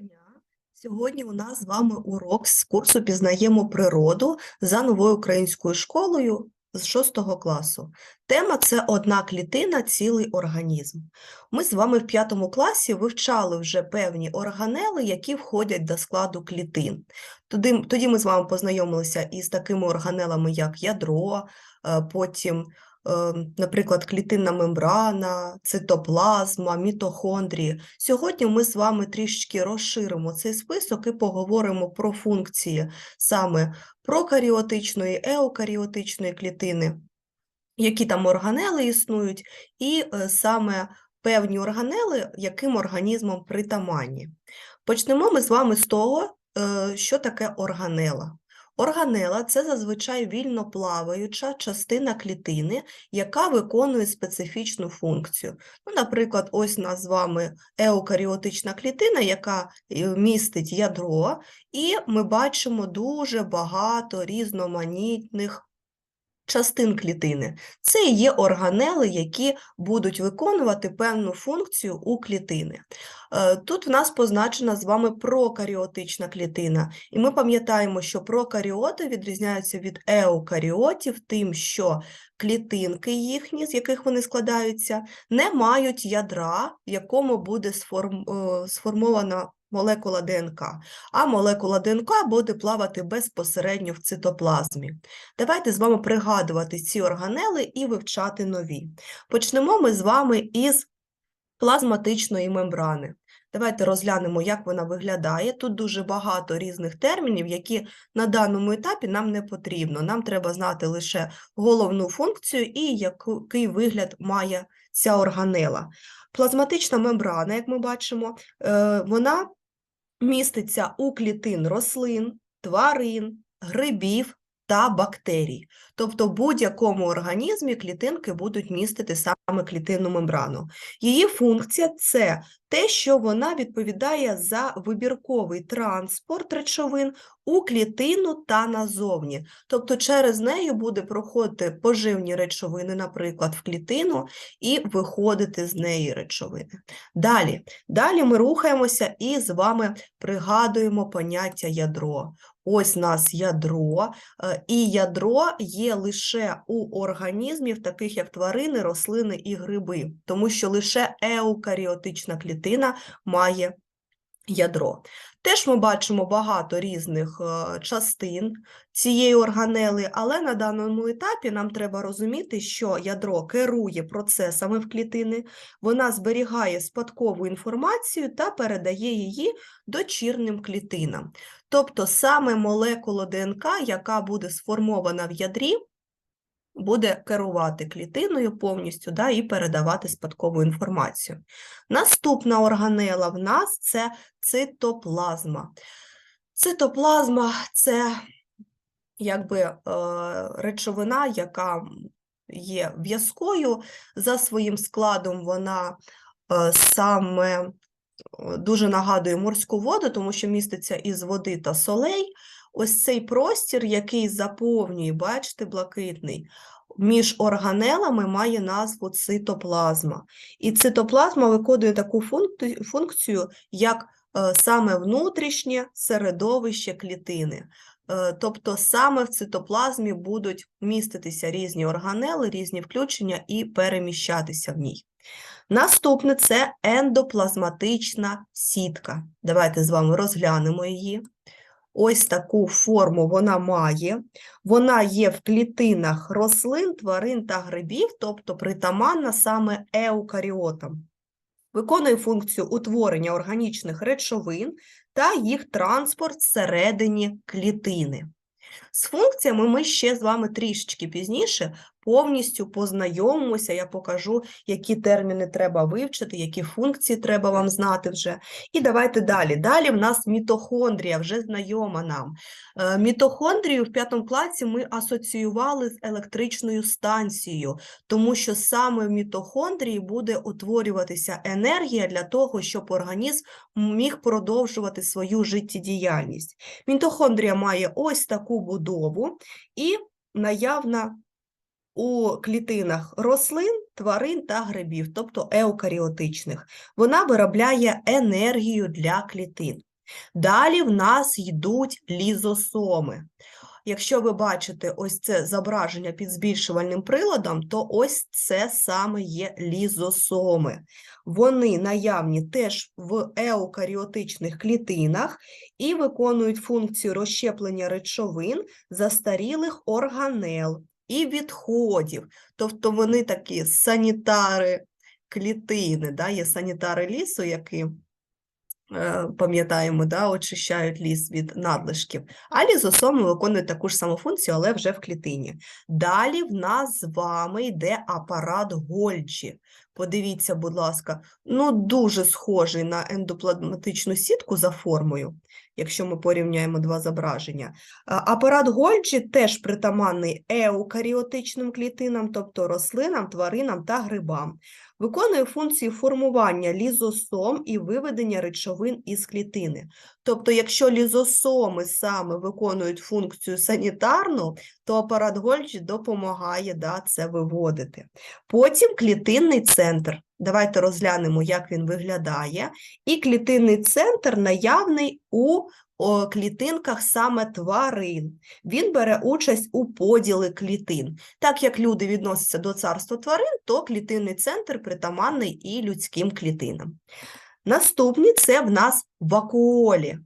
Дня! Сьогодні у нас з вами урок з курсу Пізнаємо природу за новою українською школою з 6 класу. Тема це одна клітина, цілий організм. Ми з вами в 5 класі вивчали вже певні органели, які входять до складу клітин. Тоді, тоді ми з вами познайомилися із такими органелами, як ядро, е, потім наприклад, клітинна мембрана, цитоплазма, мітохондрії. Сьогодні ми з вами трішечки розширимо цей список і поговоримо про функції саме прокаріотичної, еукаріотичної клітини, які там органели існують, і е, саме певні органели, яким організмом притаманні. Почнемо ми з вами з того, е, що таке органела. Органела це зазвичай вільно плаваюча частина клітини, яка виконує специфічну функцію. Ну, наприклад, ось у нас з вами еукаріотична клітина, яка е, містить ядро, і ми бачимо дуже багато різноманітних частин клітини. Це і є органели, які будуть виконувати певну функцію у клітини. Е, Тут в нас позначена з вами прокаріотична клітина, і ми пам'ятаємо, що прокаріоти відрізняються від еукаріотів тим, що клітинки їхні, з яких вони складаються, не мають ядра, в якому буде е, сформована молекула ДНК, а молекула ДНК буде плавати безпосередньо в цитоплазмі. Давайте з вами пригадувати ці органели і вивчати нові. Почнемо ми з вами із плазматичної мембрани. Давайте розглянемо, як вона виглядає. Тут дуже багато різних термінів, які на даному етапі нам не потрібно. Нам треба знати лише головну функцію і який вигляд має ця органела. Плазматична мембрана, як ми бачимо, е, вона міститься у клітин рослин, тварин, грибів та бактерій. Тобто в будь-якому організмі клітинки будуть містити саме клітинну мембрану. Її функція це те, що вона відповідає за вибірковий транспорт речовин у клітину та назовні. Тобто через неї буде проходити поживні речовини, наприклад, в клітину, і виходити з неї речовини. Далі, далі ми рухаємося і з вами пригадуємо поняття ядро. Ось у нас ядро, е, і ядро є лише у організмів, таких як тварини, рослини і гриби, тому що лише еукаріотична клітина має ядро. Теж ми бачимо багато різних е, частин цієї органели, але на даному етапі нам треба розуміти, що ядро керує процесами в клітини, вона зберігає спадкову інформацію та передає її дочірним клітинам. Тобто саме молекула ДНК, яка буде сформована в ядрі, буде керувати клітиною повністю да, і передавати спадкову інформацію. Наступна органела в нас це цитоплазма. Цитоплазма це якби е, речовина, яка є в'язкою. За своїм складом вона е, саме е, дуже нагадує морську воду, тому що міститься із води та солей. Ось цей простір, який заповнює, бачите, блакитний, між органелами має назву цитоплазма. І цитоплазма виконує таку функцію, як е, саме внутрішнє середовище клітини. Е, Тобто саме в цитоплазмі будуть міститися різні органели, різні включення і переміщатися в ній. Наступне це ендоплазматична сітка. Давайте з вами розглянемо її. Ось таку форму вона має. Вона є в клітинах рослин, тварин та грибів, тобто притаманна саме еукаріотам. Виконує функцію утворення органічних речовин та їх транспорт всередині клітини. З функціями ми ще з вами трішечки пізніше повністю познайомимося, я покажу, які терміни треба вивчити, які функції треба вам знати вже. І давайте далі. Далі в нас мітохондрія, вже знайома нам. Е, Мітохондрію в п'ятому класі ми асоціювали з електричною станцією, тому що саме в мітохондрії буде утворюватися енергія для того, щоб організм міг продовжувати свою життєдіяльність. Мітохондрія має ось таку будову і наявна у клітинах рослин, тварин та грибів, тобто еукаріотичних. Вона виробляє енергію для клітин. Далі в нас йдуть лізосоми. Якщо ви бачите ось це зображення під збільшувальним приладом, то ось це саме є лізосоми. Вони наявні теж в еукаріотичних клітинах і виконують функцію розщеплення речовин застарілих органел і відходів. Тобто вони такі санітари клітини, да? є санітари лісу, які е, пам'ятаємо, да, очищають ліс від надлишків. А лізосоми виконують таку ж саму функцію, але вже в клітині. Далі в нас з вами йде апарат Гольджі. Подивіться, будь ласка, ну дуже схожий на ендоплазматичну сітку за формою, якщо ми порівняємо два зображення. Апарат Гольджі теж притаманний еукаріотичним клітинам, тобто рослинам, тваринам та грибам. Виконує функції формування лізосом і виведення речовин із клітини. Тобто, якщо лізосоми саме виконують функцію санітарну, то апарат Гольджі допомагає да, це виводити. Потім клітинний центр. Давайте розглянемо, як він виглядає. І клітинний центр наявний у клітинках саме тварин. Він бере участь у поділі клітин. Так як люди відносяться до царства тварин, то клітинний центр притаманний і людським клітинам. Наступні це в нас вакуолі.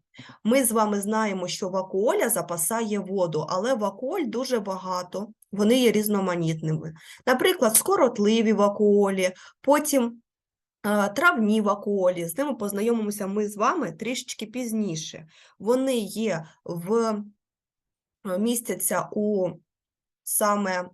Ми з вами знаємо, що вакуоля запасає воду, але вакуоль дуже багато, вони є різноманітними. Наприклад, скоротливі вакуолі, потім травні вакуолі. З ними познайомимося ми з вами трішечки пізніше. Вони є в містяться у саме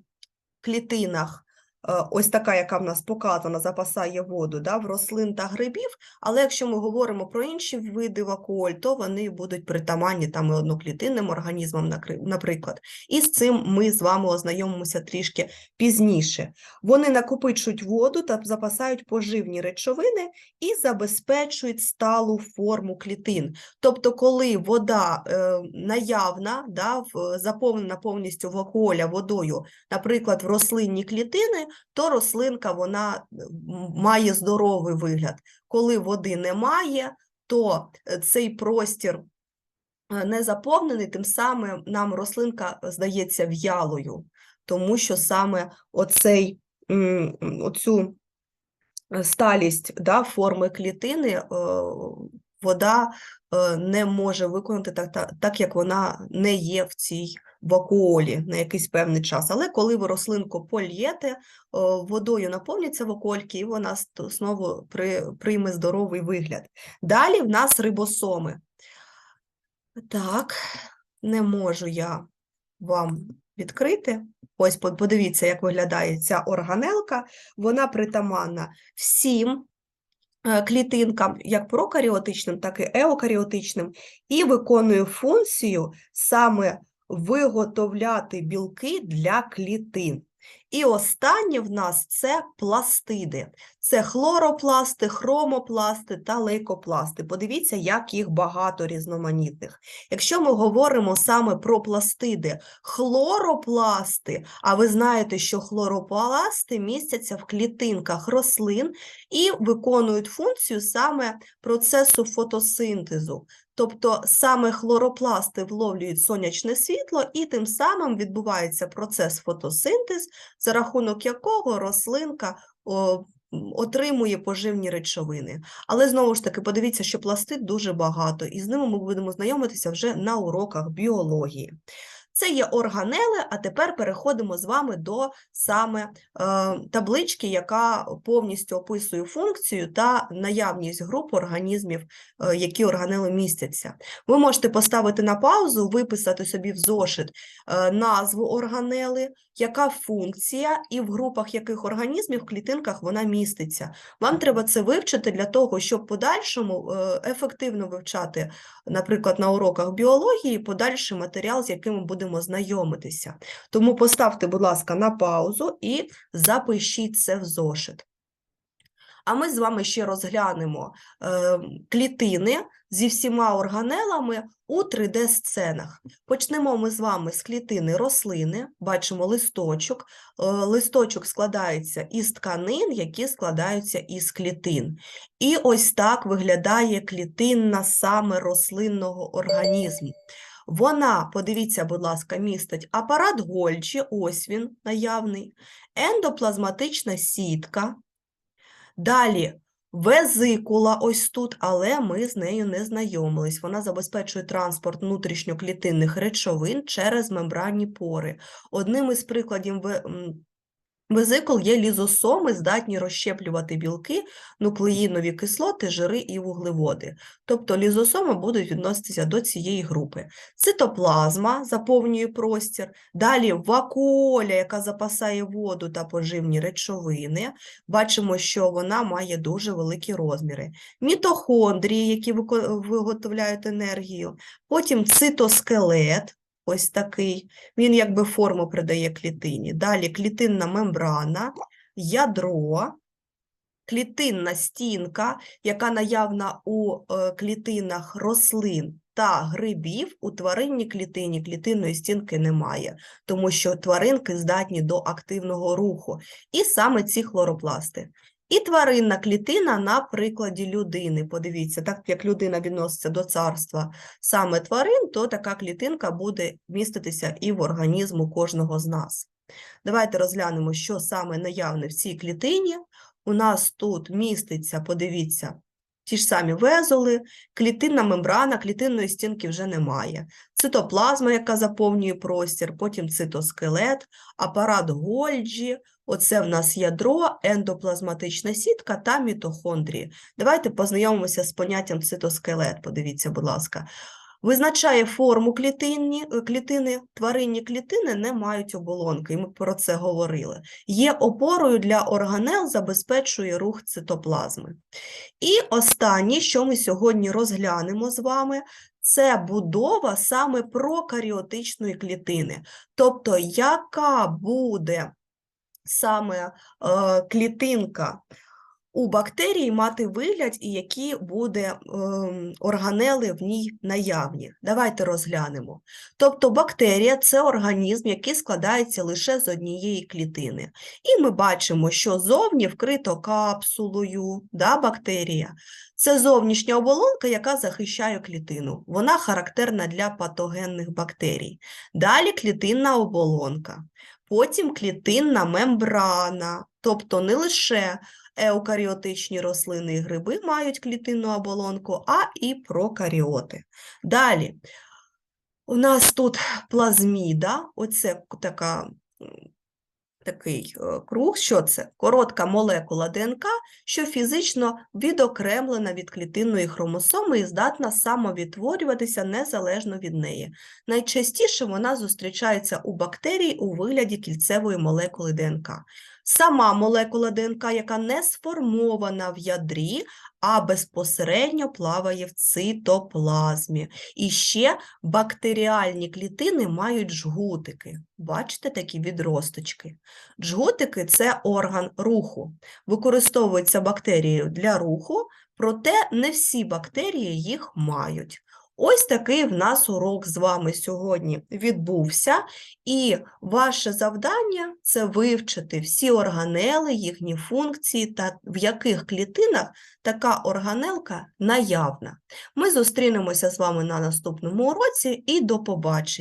клітинах. Е, Ось така, яка в нас показана, запасає воду да, в рослин та грибів. Але якщо ми говоримо про інші види вакуоль, то вони будуть притаманні там і одноклітинним організмам, наприклад. І з цим ми з вами ознайомимося трішки пізніше. Вони накопичують воду та запасають поживні речовини і забезпечують сталу форму клітин. Тобто, коли вода е, наявна, да, в, заповнена повністю вакуоля водою, наприклад, в рослинні клітини, то рослинка вона е, має здоровий вигляд. Коли води немає, то е, цей простір е, не заповнений, тим самим нам рослинка здається в'ялою, тому що саме оцей, оцю сталість да, форми клітини вода не може виконати так, так, так, як вона не є в цій вакуолі на якийсь певний час. Але коли ви рослинку польєте, е, водою наповняться вакуольки, і вона знову при, прийме здоровий вигляд. Далі в нас рибосоми. Так, не можу я вам відкрити. Ось подивіться, як виглядає ця органелка. Вона притаманна всім е, клітинкам, як прокаріотичним, так і еокаріотичним, і виконує функцію саме виготовляти білки для клітин. І останнє в нас це пластиди. Це хлоропласти, хромопласти та лейкопласти. Подивіться, як їх багато різноманітних. Якщо ми говоримо саме про пластиди, хлоропласти, а ви знаєте, що хлоропласти містяться в клітинках рослин і виконують функцію саме процесу фотосинтезу. Тобто саме хлоропласти вловлюють сонячне світло, і тим самим відбувається процес фотосинтез, за рахунок якого рослинка о, отримує поживні речовини. Але знову ж таки, подивіться, що пластид дуже багато, і з ними ми будемо знайомитися вже на уроках біології. Це є органели, а тепер переходимо з вами до саме е, таблички, яка повністю описує функцію та наявність груп організмів, е, які органели містяться. Ви можете поставити на паузу, виписати собі в зошит е, назву органели, яка функція і в групах яких організмів в клітинках вона міститься. Вам треба це вивчити для того, щоб в подальшому е, ефективно вивчати, наприклад, на уроках біології подальший матеріал, з яким ми будемо знайомитися. Тому поставте, будь ласка, на паузу і запишіть це в зошит. А ми з вами ще розглянемо е, клітини зі всіма органелами у 3D-сценах. Почнемо ми з вами з клітини рослини, бачимо листочок. Е, Листочок складається із тканин, які складаються із клітин. І ось так виглядає клітинна саме рослинного організму. Вона, подивіться, будь ласка, містить апарат Гольчі, ось він наявний, ендоплазматична сітка. Далі везикула ось тут, але ми з нею не знайомились. Вона забезпечує транспорт внутрішньоклітинних речовин через мембранні пори. Одним із прикладів везикул є лізосоми, здатні розщеплювати білки, нуклеїнові кислоти, жири і вуглеводи. Тобто лізосоми будуть відноситися до цієї групи. Цитоплазма заповнює простір, далі вакуоля, яка запасає воду та поживні речовини. Бачимо, що вона має дуже великі розміри. Мітохондрії, які виготовляють енергію, потім цитоскелет, ось такий, він якби форму придає клітині. Далі клітинна мембрана, ядро, клітинна стінка, яка наявна у е, клітинах рослин та грибів, у тваринній клітині клітинної стінки немає, тому що тваринки здатні до активного руху. І саме ці хлоропласти. І тваринна клітина на прикладі людини. Подивіться, так як людина відноситься до царства саме тварин, то така клітинка буде міститися і в організму кожного з нас. Давайте розглянемо, що саме наявне в цій клітині. У нас тут міститься, подивіться, ті ж самі везоли, клітинна мембрана, клітинної стінки вже немає. Цитоплазма, яка заповнює простір, потім цитоскелет, апарат Гольджі, оце в нас ядро, ендоплазматична сітка та мітохондрії. Давайте познайомимося з поняттям цитоскелет, подивіться, будь ласка. Визначає форму клітинні, е, клітини, тваринні клітини не мають оболонки, і ми про це говорили. Є опорою для органел, забезпечує рух цитоплазми. І останнє, що ми сьогодні розглянемо з вами, це будова саме прокаріотичної клітини. Тобто, яка буде саме е, клітинка у бактерії мати вигляд і які буде ем, органели в ній наявні. Давайте розглянемо. Тобто бактерія це організм, який складається лише з однієї клітини. І ми бачимо, що зовні вкрито капсулою, да, бактерія. Це зовнішня оболонка, яка захищає клітину. Вона характерна для патогенних бактерій. Далі клітинна оболонка, потім клітинна мембрана, тобто не лише еукаріотичні рослини і гриби мають клітинну оболонку, а і прокаріоти. Далі, у нас тут плазміда, оце така, такий е, круг. Що це? Коротка молекула ДНК, що фізично відокремлена від клітинної хромосоми і здатна самовідтворюватися незалежно від неї. Найчастіше вона зустрічається у бактерій у вигляді кільцевої молекули ДНК. Сама молекула ДНК, яка не сформована в ядрі, а безпосередньо плаває в цитоплазмі. І ще бактеріальні клітини мають жгутики. Бачите такі відросточки? Джгутики – це орган руху. Використовується бактерією для руху, проте не всі бактерії їх мають. Ось такий в нас урок з вами сьогодні відбувся, і ваше завдання – це вивчити всі органели, їхні функції та в яких клітинах така органелка наявна. Ми зустрінемося з вами на наступному уроці і до побачення.